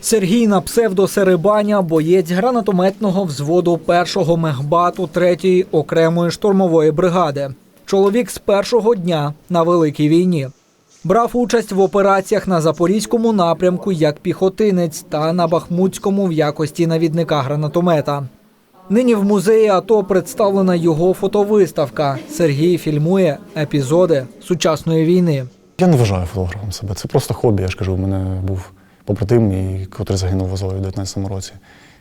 Сергій на псевдо Серебаня, боєць гранатометного взводу першого мехбату 3-ї окремої штурмової бригади. Чоловік з першого дня на великій війні. Брав участь в операціях на запорізькому напрямку як піхотинець та на Бахмутському в якості навідника гранатомета. Нині в музеї АТО представлена його фотовиставка. Сергій фільмує епізоди сучасної війни. Я не вважаю фотографом себе. Це просто хобі. Я ж кажу, у мене був побратим, мій, котрий загинув в Азові в 19-му році.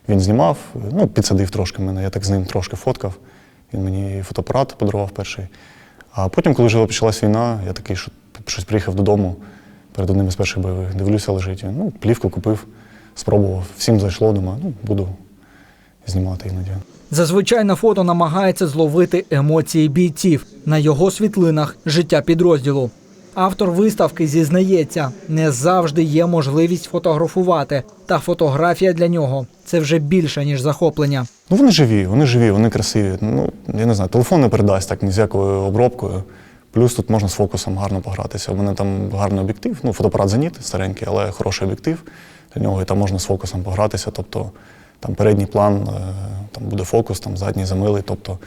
Він знімав, ну, підсадив трошки мене, я так з ним трошки фоткав. Він мені фотоапарат подарував перший. А потім, коли вже почалась війна, я такий, що щось приїхав додому перед одним із перших бойових. Дивлюся, лежить. Ну, плівку купив, спробував. Всім зайшло, думаю, ну, буду знімати іноді. Зазвичай на фото намагається зловити емоції бійців. На його світлинах життя підрозділу. Автор виставки зізнається, не завжди є можливість фотографувати, та фотографія для нього це вже більше ніж захоплення. Ну, вони живі, вони живі, вони красиві. Ну, я не знаю, телефон не передасть так ні з якою обробкою. Плюс тут можна з фокусом гарно погратися. У мене там гарний об'єктив, ну, фотоапарат Зеніт старенький, але хороший об'єктив для нього, і там можна з фокусом погратися. Тобто там передній план, е, там буде фокус, там задній замилий, тобто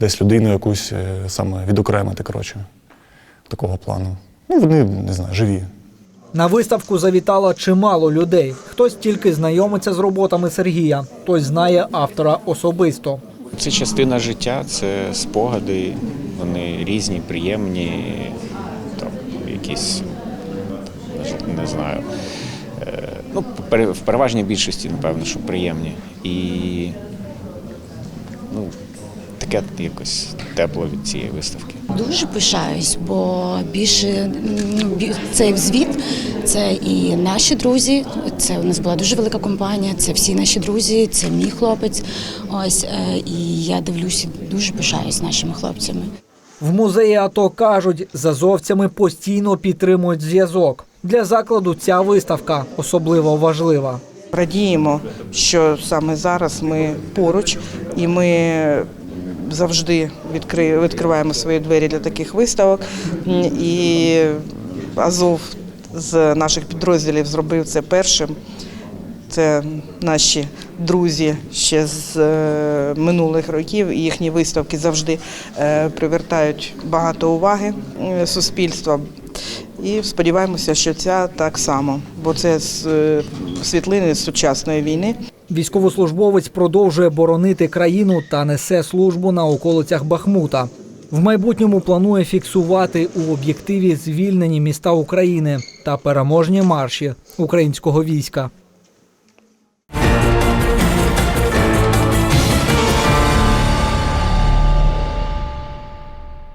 десь людину якусь е, саме відокремити, коротше, такого плану. Ну, вони, не знаю, живі. На виставку завітало чимало людей. Хтось тільки знайомиться з роботами Сергія, хтось знає автора особисто. Це частина життя, це спогади, вони різні, приємні, там, якісь, не знаю. Е, Ну, в переважній більшості, напевно, що приємні. І ну, таке якось тепло від цієї виставки. Дуже пишаюсь, бо більше ну, цей звіт це і наші друзі. Це у нас була дуже велика компанія. Це всі наші друзі, це мій хлопець. Ось е, і я дивлюся, дуже пишаюсь нашими хлопцями. В музеї АТО кажуть, з азовцями постійно підтримують зв'язок. Для закладу ця виставка особливо важлива. Радіємо, що саме зараз ми поруч, і ми завжди відкри- відкриваємо свої двері для таких виставок. І Азов з наших підрозділів зробив це першим. Це наші друзі ще з е, минулих років. І їхні виставки завжди е, привертають багато уваги е, суспільства. І сподіваємося, що ця так само, бо це з світлини сучасної війни. Військовослужбовець продовжує боронити країну та несе службу на околицях Бахмута. В майбутньому планує фіксувати у об'єктиві звільнені міста України та переможні марші українського війська.